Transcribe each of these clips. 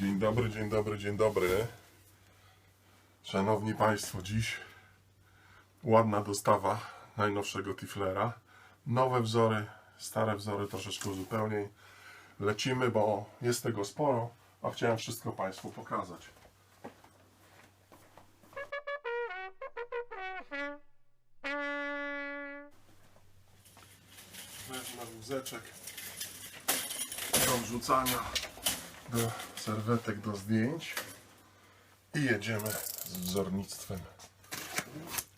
Dzień dobry, dzień dobry, dzień dobry. Szanowni Państwo, dziś ładna dostawa najnowszego Tiflera. Nowe wzory, stare wzory troszeczkę uzupełnień. Lecimy, bo jest tego sporo, a chciałem wszystko Państwu pokazać. Wezmę wózeczek do wrzucania do serwetek do zdjęć i jedziemy z wzornictwem.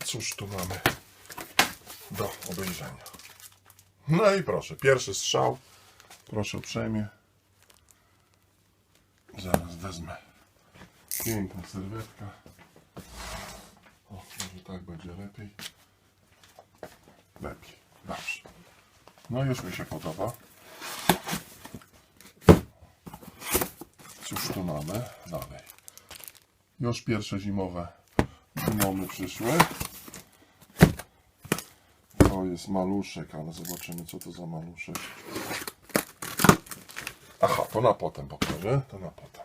Cóż tu mamy do obejrzenia? No i proszę, pierwszy strzał. Proszę uprzejmie. Zaraz wezmę. Piękna serwetka. O, może tak będzie lepiej. Lepiej. Dobrze. No już mi się podoba. Cóż tu mamy dalej? Już pierwsze zimowe gnomy przyszły. To jest maluszek, ale zobaczymy co to za maluszek. Aha, to na potem pokażę, to na potem.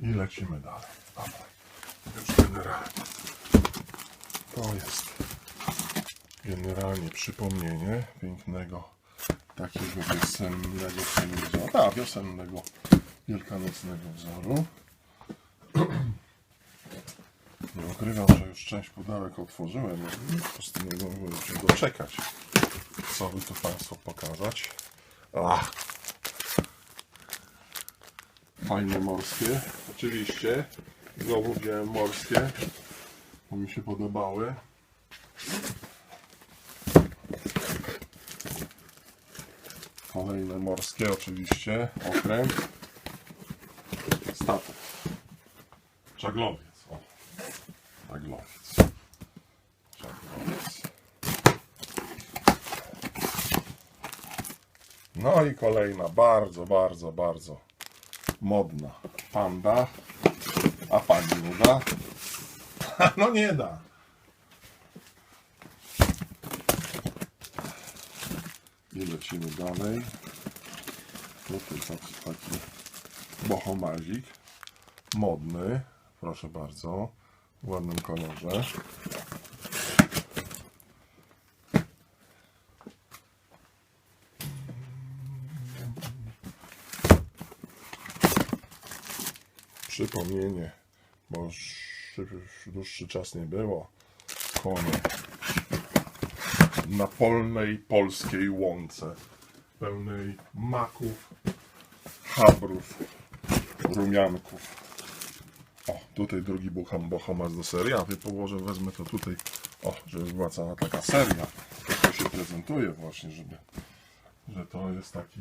I lecimy dalej. Dobra. Już generalnie. To jest generalnie przypomnienie pięknego takiego wiosennego. A, wiosennego wielkanocnego wzoru. Nie ukrywam, że już część pudełek otworzyłem. i Po prostu nie mogłem się doczekać, co by tu Państwu pokazać. Ach. Fajne morskie. Oczywiście. Znowu wziąłem morskie, bo mi się podobały. Kolejne morskie oczywiście. Okręt. Żaglowiec. O. Żaglowiec. Żaglowiec. No i kolejna bardzo, bardzo, bardzo modna panda. A pani nie da? No nie da. I lecimy dalej. Tutaj taki, taki bohomazik. Modny. Proszę bardzo. W ładnym kolorze. Przypomnienie, bo już dłuższy czas nie było. Konie na polnej polskiej łące, pełnej maków, chabrów, rumianków. Tutaj drugi bucham bohomas do serii, a wy położę, wezmę to tutaj, o, żeby była cała taka seria. To się prezentuje właśnie, żeby, że to jest taki...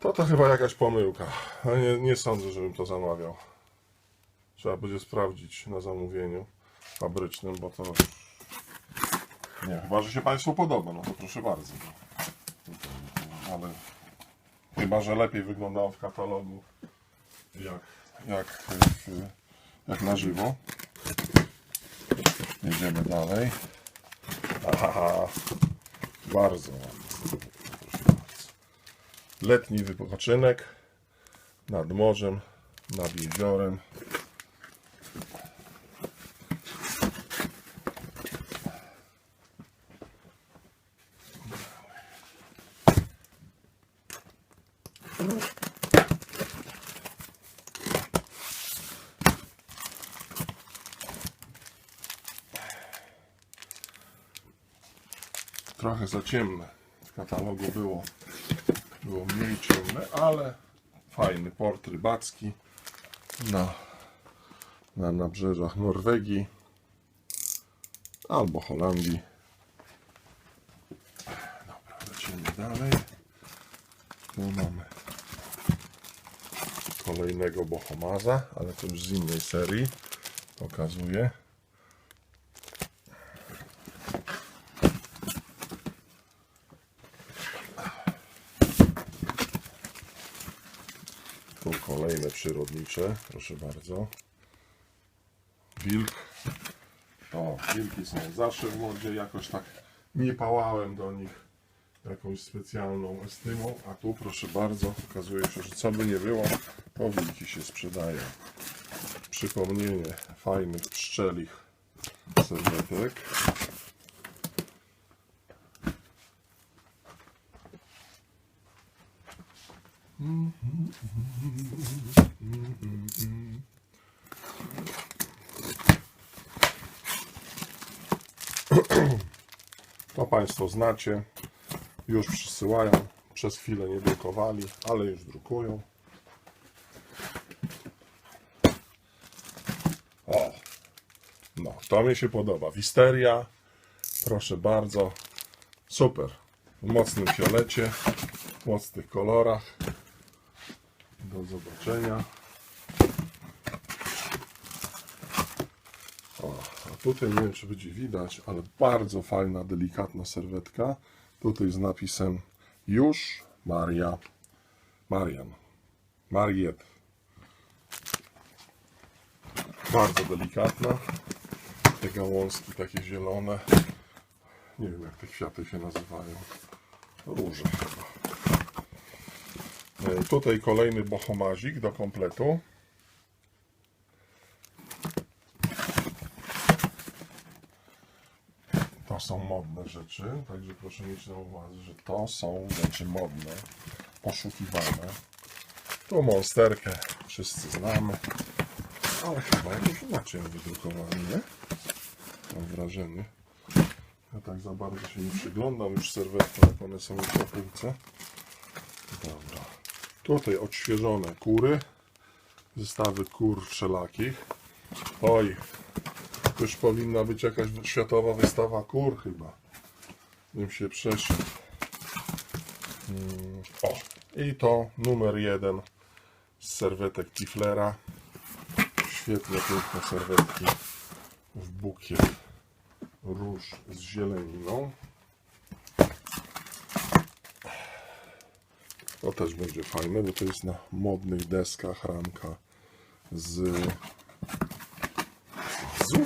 To to chyba jakaś pomyłka. A nie, nie sądzę, żebym to zamawiał. Trzeba będzie sprawdzić na zamówieniu fabrycznym, bo to. Nie, chyba, że się Państwu podoba, no to proszę bardzo. Ale chyba, że lepiej wyglądało w katalogu jak, jak, jak na żywo. Jedziemy dalej. Aha, bardzo bardzo. Letni wypoczynek nad morzem, nad jeziorem. Trochę za ciemne. W katalogu było, było mniej ciemne, ale fajny port rybacki na, na nabrzeżach Norwegii albo Holandii. Dobra, lecimy dalej. Tu mamy kolejnego bohomaza, ale to już z innej serii. Pokazuję. Tu kolejne przyrodnicze, proszę bardzo. Wilk. O, wilki są zawsze w modzie, jakoś tak nie pałałem do nich jakąś specjalną estymą, a tu proszę bardzo, okazuje się, że co by nie było, wilki się sprzedają. Przypomnienie fajnych pszczelich serwetek. To Państwo znacie, już przysyłają, przez chwilę nie drukowali, ale już drukują. O, no, to mi się podoba. Wisteria, proszę bardzo, super. W mocnym fiolecie, w mocnych kolorach. Do zobaczenia. O, a tutaj nie wiem, czy będzie widać, ale bardzo fajna, delikatna serwetka. Tutaj z napisem już Maria. Marian. Mariet. Bardzo delikatna. Te gałązki takie zielone. Nie wiem, jak te kwiaty się nazywają. Róże chyba. E, Tutaj kolejny bohomazik do kompletu. To są modne rzeczy, także proszę mieć na uwadze, że to są rzeczy modne, poszukiwane. Tu monsterkę wszyscy znamy, ale chyba jakoś inaczej ją wydrukowali, nie? Mam wrażenie. Ja tak za bardzo się nie przyglądam już serwetkom, jak one są już na półce. Dobra. Tutaj odświeżone kury. Zestawy kur wszelakich. Oj, już powinna być jakaś światowa wystawa kur chyba. Bym się przeszedł. Mm, O, i to numer jeden z serwetek Tiflera. Świetne, piękne serwetki w bukiet róż z zieleniną. To też będzie fajne, bo to jest na modnych deskach ramka z z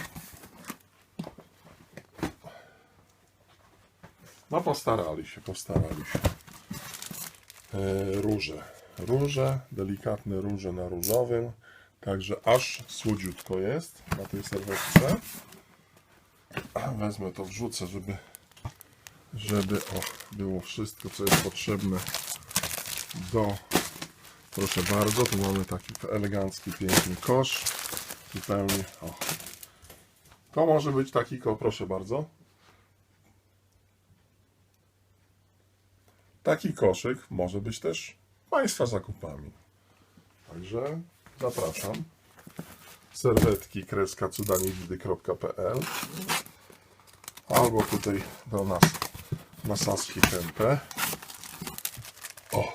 No postarali się, postarali się. E, róże. Róże, delikatne róże na różowym. Także aż słodziutko jest na tej serwetce. Wezmę to, wrzucę, żeby, żeby o, było wszystko, co jest potrzebne do... Proszę bardzo, tu mamy taki elegancki, piękny kosz. Zupełnie, o. To może być taki, ko- proszę bardzo. Taki koszyk może być też Państwa zakupami. Także zapraszam. Serwetki kreska cudaniwidy.pl albo tutaj do nas na Saski Tempę. O,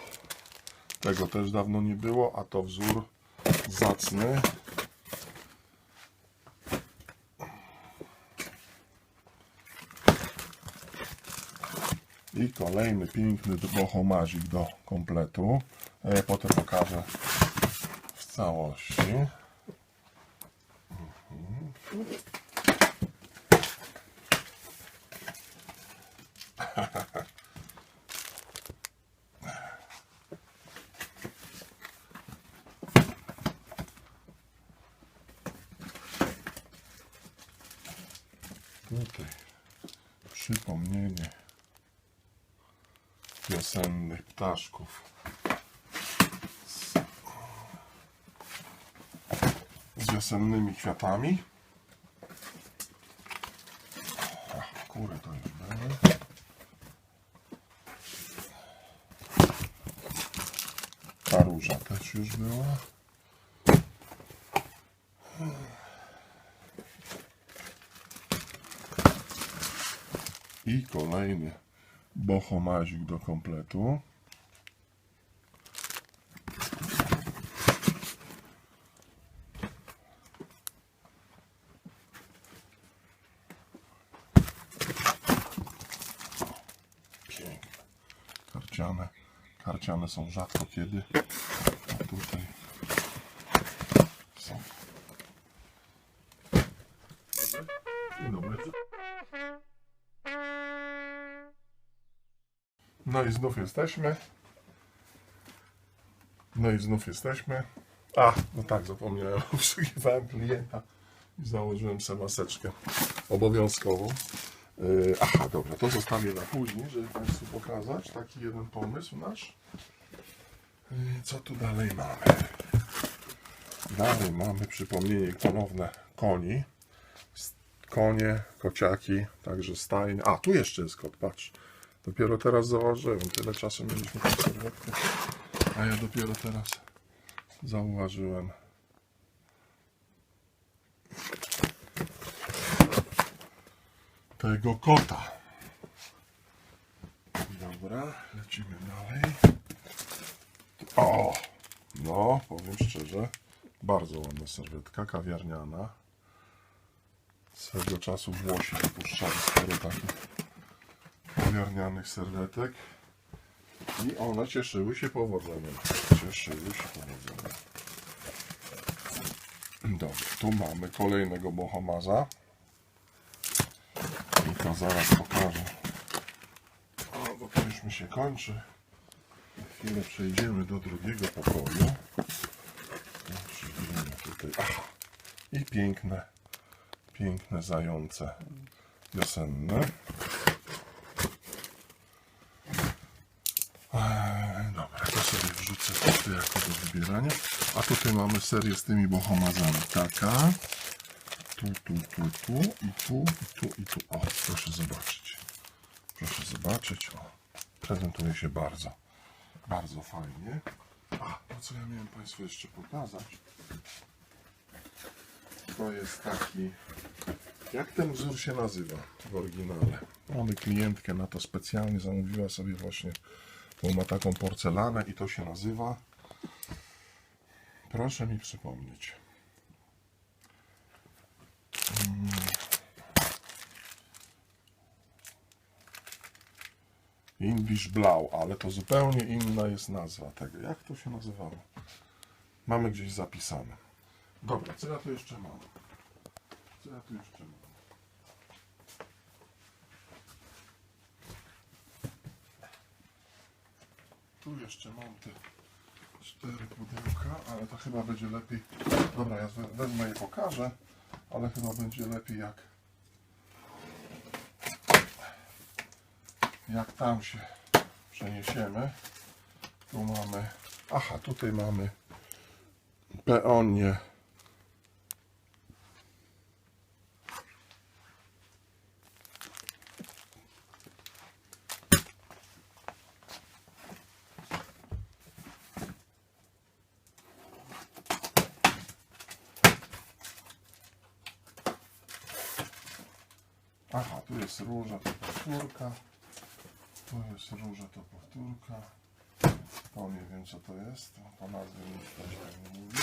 tego też dawno nie było, a to wzór zacny. I kolejny piękny bohomazik do kompletu. Ja potem pokażę całości. Mhm. Tutaj przypomnienie wiosennych ptaszków. Z, z wiosennymi kwiatami. Ach, to już były. Ta róża też już była. I kolejny bohomazik do kompletu. Piękne. Karciane. Karciane są rzadko kiedy. A tutaj są. Dobry. No i znów jesteśmy. No i znów jesteśmy. A, no tak, zapomniałem. Obsługiwałem klienta i założyłem sobie maseczkę obowiązkową. Yy, aha, dobra, to zostawię na później, żeby Państwu pokazać. Taki jeden pomysł nasz. Yy, co tu dalej mamy? Dalej mamy przypomnienie ponowne koni. Konie, kociaki, także stajnie. A, tu jeszcze jest kot, patrz. Dopiero teraz zauważyłem. Tyle czasu mieliśmy tę serwetkę. A ja dopiero teraz zauważyłem. Tego kota. Dobra, lecimy dalej. O! No, powiem szczerze, bardzo ładna serwetka, kawiarniana. Swego czasu Włosi wypuszczali sporo takich kawiarnianych serwetek. I one cieszyły się powodzeniem. Cieszyły się powodzeniem. Dobra, tu mamy kolejnego bohomaza. To zaraz pokażę. O, bo to już mi się kończy. Chwilę przejdziemy do drugiego pokoju. Przyjdziemy tutaj. Aha. I piękne, piękne zające wiosenne. Eee, Dobra, to sobie wrzucę tutaj jako do wybierania. A tutaj mamy serię z tymi bohomazami. Taka. Tu, tu, tu, tu i tu, i tu, i tu. O, proszę zobaczyć. Proszę zobaczyć. O, prezentuje się bardzo, bardzo fajnie. A, to co ja miałem Państwu jeszcze pokazać. To jest taki... Jak ten wzór się nazywa w oryginale? Mamy klientkę na to specjalnie, zamówiła sobie właśnie, bo ma taką porcelanę i to się nazywa. Proszę mi przypomnieć. Mm. English Blau, ale to zupełnie inna jest nazwa tego. Jak to się nazywało? Mamy gdzieś zapisane. Dobra, co ja tu jeszcze mam? Co ja tu jeszcze mam? Tu jeszcze mam te cztery pudełka, ale to chyba będzie lepiej. Dobra, ja we- wezmę je pokażę, ale chyba będzie lepiej jak jak tam się przeniesiemy. Tu mamy. Aha, tutaj mamy peonie. Aha, tu jest róża, to powtórka. Tu jest róża, to powtórka. To nie wiem co to jest. Po nazwie nic też nie mówi.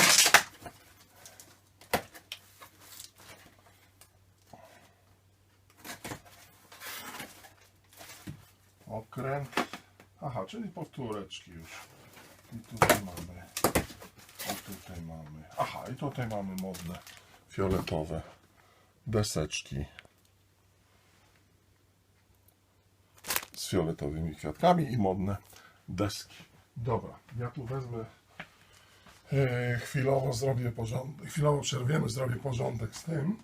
Okręt. Aha, czyli powtóreczki już. I tutaj mamy. I tutaj mamy. Aha, i tutaj mamy modne fioletowe deseczki fioletowymi kwiatkami i modne deski. Dobra, ja tu wezmę e, chwilowo zrobię porządek, chwilowo przerwiemy, zrobię porządek z tym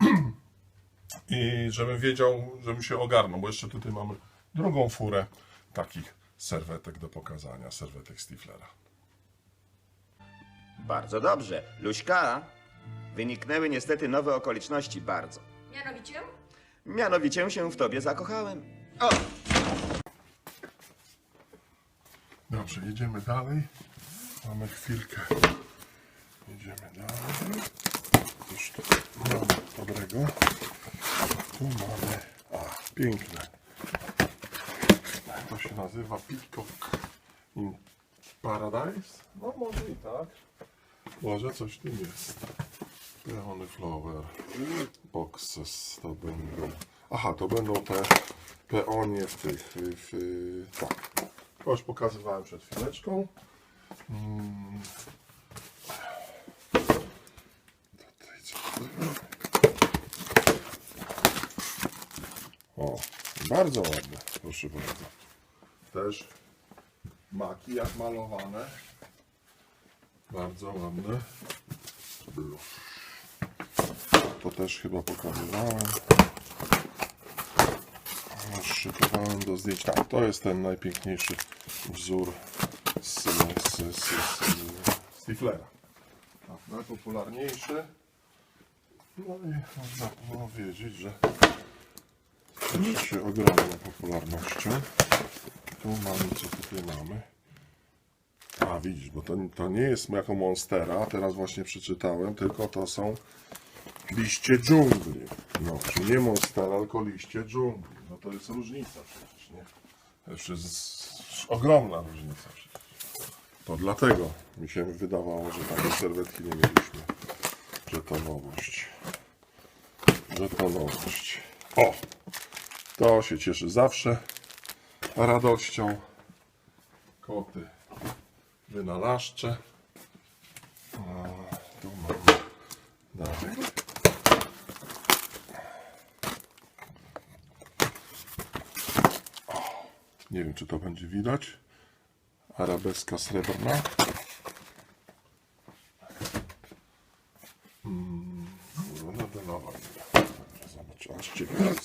i żebym wiedział, żebym się ogarnął, bo jeszcze tutaj mamy drugą furę takich serwetek do pokazania, serwetek Stiflera. Bardzo dobrze. Luśka, wyniknęły niestety nowe okoliczności bardzo. Mianowicie? Mianowicie się w tobie zakochałem. O! Dobrze, jedziemy dalej. Mamy chwilkę. Jedziemy dalej. Już tu mamy dobrego. Tu mamy. A, piękne. To się nazywa Peacock in Paradise? No może i tak. Może coś tu jest. Peony Flower. Boxes to będą. Aha, to będą te peonie w tych. W, tak. To już pokazywałem przed chwileczką. Mm. O, bardzo ładne, proszę bardzo. też maki jak malowane. Bardzo ładne. To też chyba pokazywałem. Szykowałem do zdjęć. Tak, to jest ten najpiękniejszy wzór z, z, z, z, z Stiflera. Tak, najpopularniejszy. No i można powiedzieć, że cieszy się ogromną popularnością. Tu mamy, co tutaj mamy. A widzisz, bo to, to nie jest jako Monstera, teraz właśnie przeczytałem, tylko to są liście dżungli. No, czyli nie Monstera, tylko liście dżungli. To jest różnica przecież, nie? Już jest ogromna różnica przecież. To dlatego mi się wydawało, że takiej serwetki nie mieliśmy. Że to nowość. Że to nowość. O! To się cieszy zawsze radością. Koty wynalazcze. A, tu mamy dalej. Nie wiem, czy to będzie widać. Arabeska srebrna. Mm, modelowa. Zobacz, aż ciekaw.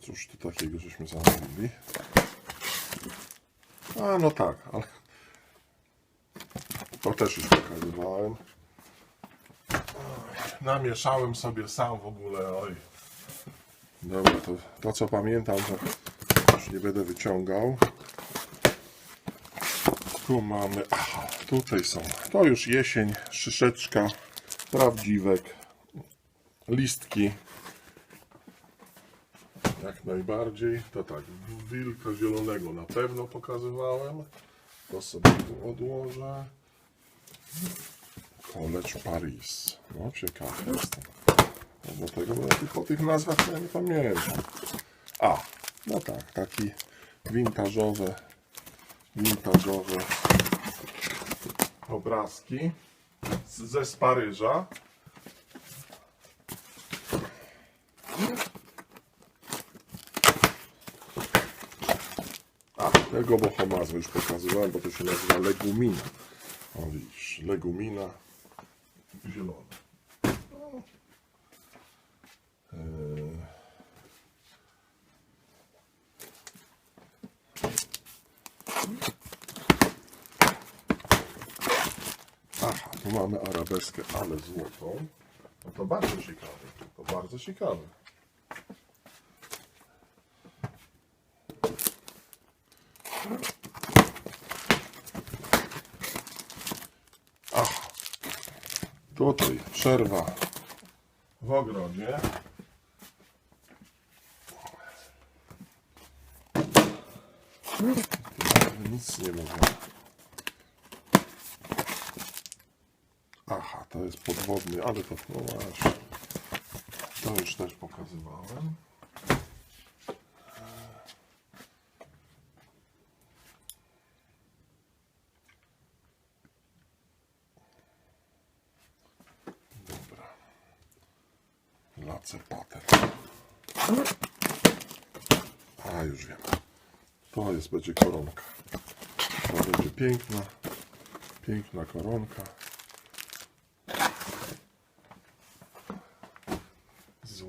Cóż tu takiego żeśmy zamówili? A no tak, ale to też już pokazywałem. Namieszałem sobie sam w ogóle, oj. Dobra, to, to co pamiętam, to już nie będę wyciągał. Tu mamy, aha, tutaj są. To już jesień, szyszeczka, prawdziwek, listki. Jak najbardziej. To tak, wilka zielonego na pewno pokazywałem. To sobie tu odłożę. College Paris. No ciekawy jestem. No, tego bo tu po tych nazwach ja nie pamiętam. A, no tak, taki vintażowe, vintażowe obrazki z, ze z Paryża. A, tego bohomazła już pokazywałem, bo to się nazywa legumina. O widzisz, legumina zielona. No. Eee. Aha, tu mamy arabeskę, ale złotą. No to bardzo ciekawe. To bardzo ciekawe. Aha. Tutaj przerwa w ogrodzie. Nic nie mówię. Aha, jest podwodny, ale to no właśnie. To już też pokazywałem. Dobra. Lace pater. A już wiem. To jest będzie koronka. To będzie piękna, piękna koronka.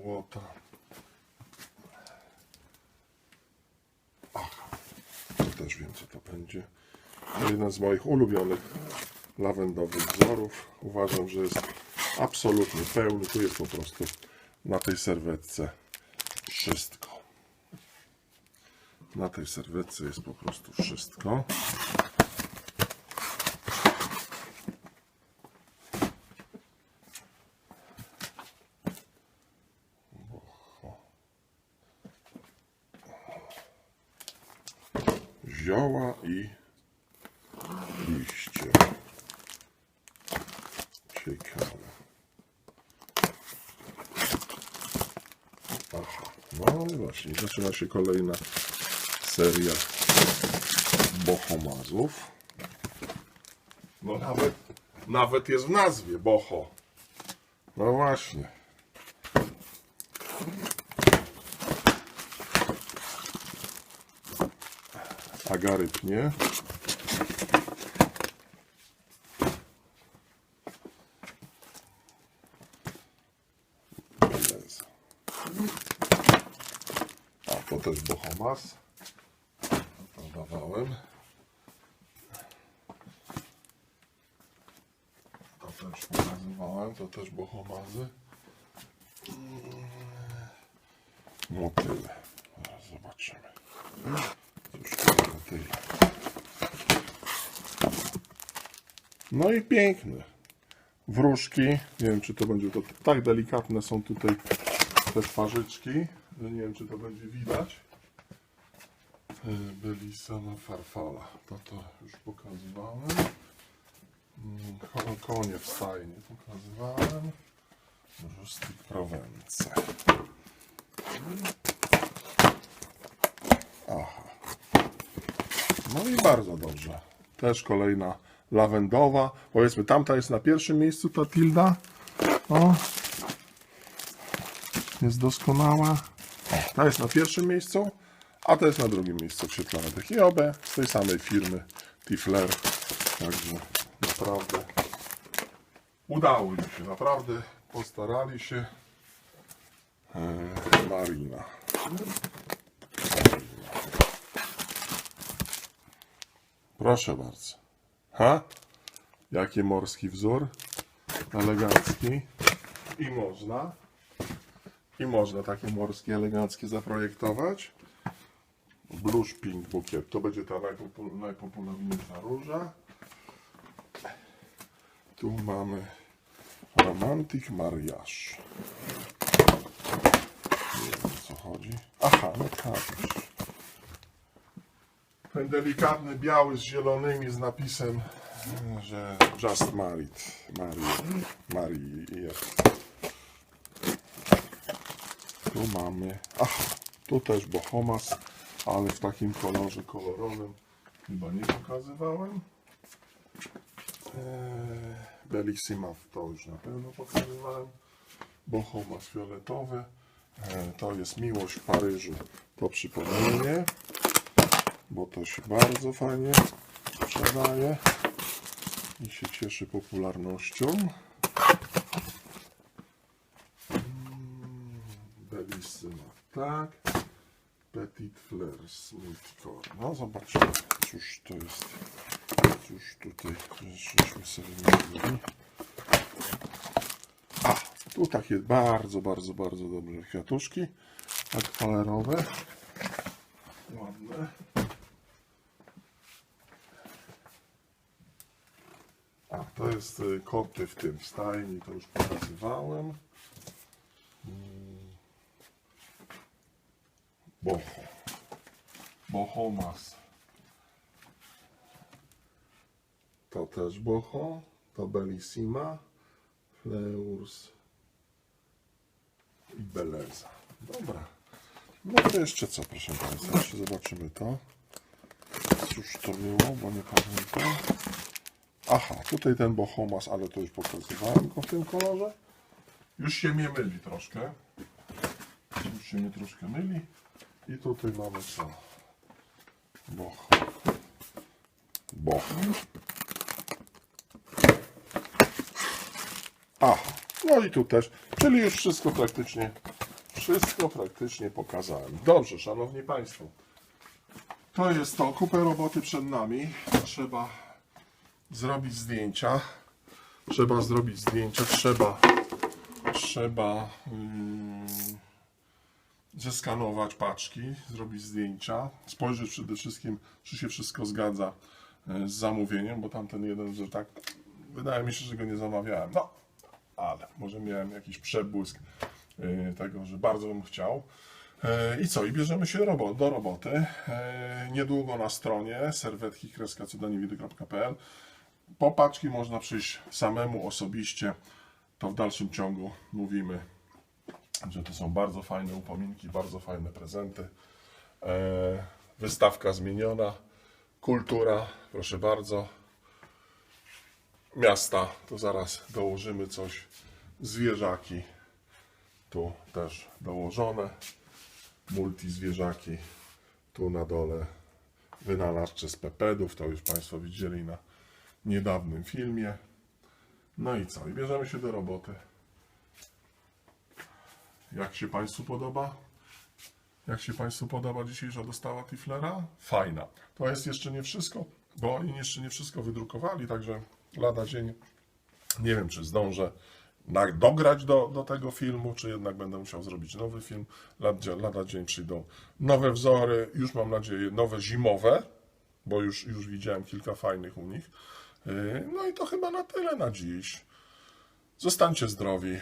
Złota. To też wiem co to będzie. Jeden z moich ulubionych lawendowych wzorów. Uważam, że jest absolutnie pełny. Tu jest po prostu na tej serwetce wszystko. Na tej serwetce jest po prostu wszystko. I liście. Ciekawe. Aha, no właśnie, zaczyna się kolejna seria bohomazów. No nawet, nawet jest w nazwie boho. No właśnie. A Agary pnie. Beleza. A to też Bohomas. To dawałem. To też pokazywałem, to też Bohomazy. No tyle. Zaraz zobaczymy. Już tylko tyle. No i piękne. Wróżki. Nie wiem, czy to będzie to tak delikatne są tutaj te twarzyczki, nie wiem, czy to będzie widać. E, Byli sama farfala. To to już pokazywałem. Mm, ko- Konie w stajni pokazywałem. Rusty Provence. Aha. No i bardzo dobrze. Też kolejna lawendowa. Powiedzmy, tamta jest na pierwszym miejscu, ta Tilda. O. Jest doskonała. Ta jest na pierwszym miejscu, a ta jest na drugim miejscu wświetlane. I obie z tej samej firmy Tifler. Także naprawdę udało im się. Naprawdę postarali się. Eee, Marina. Proszę bardzo. Ha? Jaki morski wzór? Elegancki. I można. I można takie morskie, eleganckie zaprojektować. Blush Pink Bukiet. To będzie ta najpopu- najpopularniejsza róża. Tu mamy Romantic Mariage. Nie wiem o co chodzi. Aha, no tak. Ten delikatny biały z zielonymi z napisem, że Just Married. Marii, Marii jest. Tu mamy, aha, tu też Bohomas, ale w takim kolorze kolorowym. Chyba nie pokazywałem. Eee, Bellissima to już na pewno pokazywałem. Bohomas fioletowy. Eee, to jest Miłość w Paryżu. To przypomnienie bo to się bardzo fajnie sprzedaje i się cieszy popularnością. Mm, Bellissima, tak. Petit Fleurs Multicore. No zobaczymy, cóż to jest. Cóż tutaj żeśmy sobie mówili. A, tu takie bardzo, bardzo, bardzo dobre kwiatuszki akwalerowe. Ładne. A, to jest y, koty w tym stajni, to już pokazywałem. Mm. Boho. Bohomas. To też Boho. To Bellissima. Fleurs. I Beleza. Dobra. No to jeszcze co, proszę Państwa. Jeszcze zobaczymy to. Cóż to było, bo nie pamiętam. Aha, tutaj ten Bohomas, ale to już pokazywałem go w tym kolorze. Już się mnie myli troszkę. Już się mnie troszkę myli. I tutaj mamy co? Boho. Boho. Aha, no i tu też. Czyli już wszystko praktycznie, wszystko praktycznie pokazałem. Dobrze, Szanowni Państwo. To jest to. Kupę roboty przed nami. Trzeba zrobić zdjęcia. Trzeba zrobić zdjęcia, trzeba, trzeba ym, zeskanować paczki, zrobić zdjęcia, spojrzeć przede wszystkim, czy się wszystko zgadza y, z zamówieniem, bo tamten jeden, że tak, wydaje mi się, że go nie zamawiałem. No, ale może miałem jakiś przebłysk y, tego, że bardzo bym chciał. E, I co? I bierzemy się do roboty. E, Niedługo na stronie serwetki kreska.pl po paczki można przyjść samemu osobiście. To w dalszym ciągu mówimy, że to są bardzo fajne upominki, bardzo fajne prezenty. E, Wystawka zmieniona, kultura, proszę bardzo. Miasta, to zaraz dołożymy coś. Zwierzaki, tu też dołożone. Multi zwierzaki, tu na dole wynalazcze z pepedów, to już Państwo widzieli na niedawnym filmie. No i co? I bierzemy się do roboty. Jak się Państwu podoba? Jak się Państwu podoba dzisiejsza dostawa Tiflera? Fajna. To jest jeszcze nie wszystko, bo oni jeszcze nie wszystko wydrukowali, także lada dzień. Nie wiem, czy zdążę dograć do, do tego filmu, czy jednak będę musiał zrobić nowy film. Lada, lada dzień przyjdą nowe wzory, już mam nadzieję nowe zimowe, bo już, już widziałem kilka fajnych u nich. Yy, No i to chyba na tyle na dziś. Zostańcie zdrowi.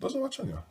Do zobaczenia.